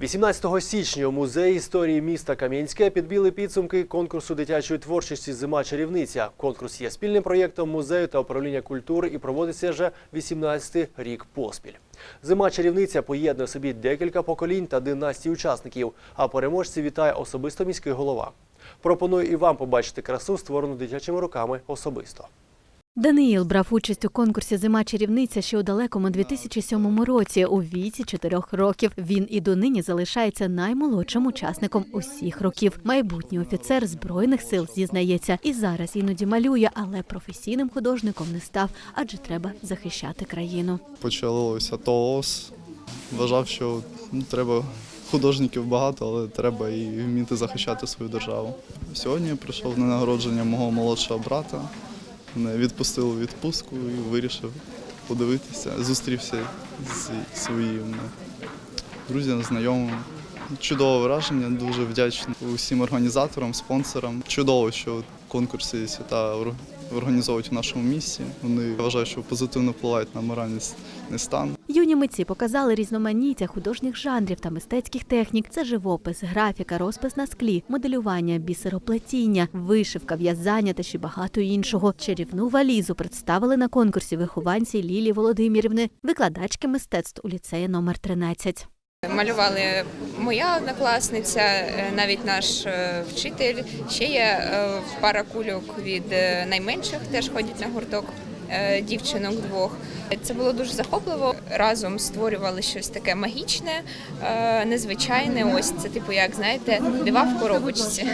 18 січня у музеї історії міста Кам'янське підбіли підсумки конкурсу дитячої творчості Зима чарівниця. Конкурс є спільним проєктом музею та управління культури і проводиться вже 18 рік поспіль. Зима чарівниця поєднує собі декілька поколінь та династій учасників. А переможці вітає особисто міський голова. Пропоную і вам побачити красу, створену дитячими руками особисто. Даниїл брав участь у конкурсі Зима чарівниця ще у далекому 2007 році у віці 4 років. Він і донині залишається наймолодшим учасником усіх років. Майбутній офіцер збройних сил зізнається, і зараз іноді малює, але професійним художником не став, адже треба захищати країну. почалося ТООС. Вважав, що ну, треба художників багато, але треба і вміти захищати свою державу. Сьогодні я прийшов на нагородження мого молодшого брата. Мене відпустили в відпустку і вирішив подивитися. Зустрівся зі своїми друзями, знайомими. Чудове враження, дуже вдячний усім організаторам, спонсорам. Чудово, що конкурси свята ор- організовують в нашому місті. Вони я вважаю, що позитивно впливають на моральний стан. Юні митці показали різноманіття художніх жанрів та мистецьких технік. Це живопис, графіка, розпис на склі, моделювання, бісероплетіння, вишивка, в'язання та ще багато іншого. Чарівну валізу представили на конкурсі вихованці Лілії Володимирівни, викладачки мистецтв у ліцеї номер 13. Малювали моя однокласниця, е, навіть наш е, вчитель. Ще є е, пара кульок від е, найменших, теж ходять на гурток е, дівчинок двох. Це було дуже захопливо. Разом створювали щось таке магічне, е, незвичайне. Ось це, типу, як знаєте, дива в коробочці.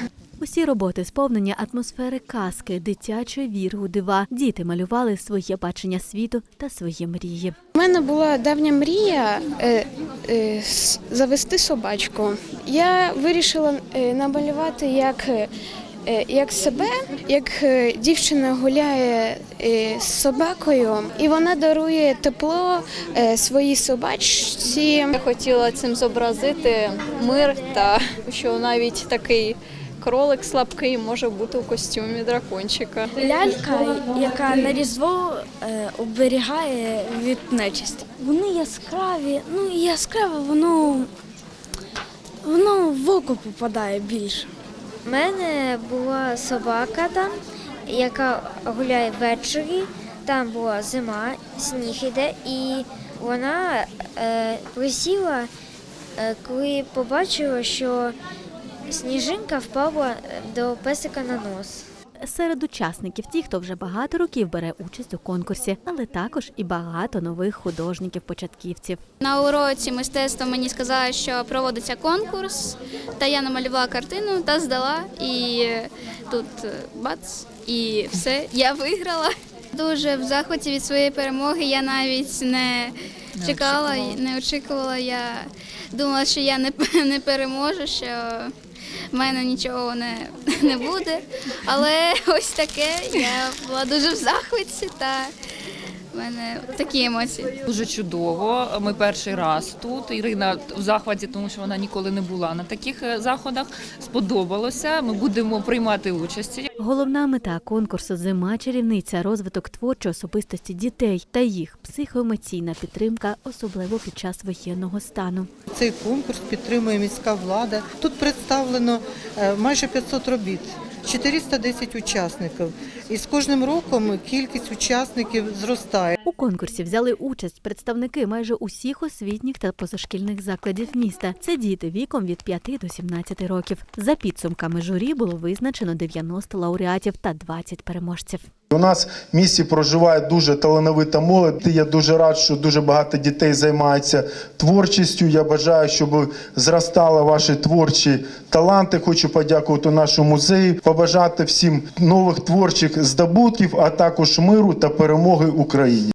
Усі роботи сповнені атмосфери казки, дитячої віри у дива. Діти малювали своє бачення світу та свої мрії. У мене була давня мрія е, е, завести собачку. Я вирішила е, намалювати як, е, як себе, як е, дівчина гуляє е, з собакою, і вона дарує тепло е, своїй собачці. Я хотіла цим зобразити мир та що навіть такий кролик слабкий може бути у костюмі дракончика. Лялька, яка на різдво е, оберігає від нечисті. Вони яскраві, ну і яскраве, воно, воно в око попадає більше. У мене була собака там, яка гуляє ввечері. Там була зима, сніг іде, і вона е, присіла, е, коли побачила, що сніжинка впала до песика на нос. Серед учасників ті, хто вже багато років бере участь у конкурсі, але також і багато нових художників-початківців. На уроці мистецтва мені сказали, що проводиться конкурс, та я намалювала картину та здала. І тут е, бац, і все, я виграла. Дуже в захваті від своєї перемоги. Я навіть не, чекала, не очікувала. Я думала, що я не, не переможу, що в мене нічого не, не буде. Але ось таке. Я була дуже в захваті та в мене такі емоції. Дуже чудово. Ми перший раз тут. Ірина в захваті, тому що вона ніколи не була на таких е, заходах. Сподобалося. Ми будемо приймати участь. Головна мета конкурсу Зима чарівниця розвиток творчої особистості дітей та їх психоемоційна підтримка, особливо під час воєнного стану. Цей конкурс підтримує міська влада. Тут представлено е, майже 500 робіт, 410 учасників. І з кожним роком кількість учасників зростає. У конкурсі взяли участь представники майже усіх освітніх та позашкільних закладів міста. Це діти віком від 5 до 17 років. За підсумками журі було визначено 90 лауреатів та 20 переможців. У нас в місті проживає дуже талановита молодь. Я дуже рад, що дуже багато дітей займаються творчістю. Я бажаю, щоб зростали ваші творчі таланти. Хочу подякувати нашому музею, побажати всім нових творчих здобутків, а також миру та перемоги Україні.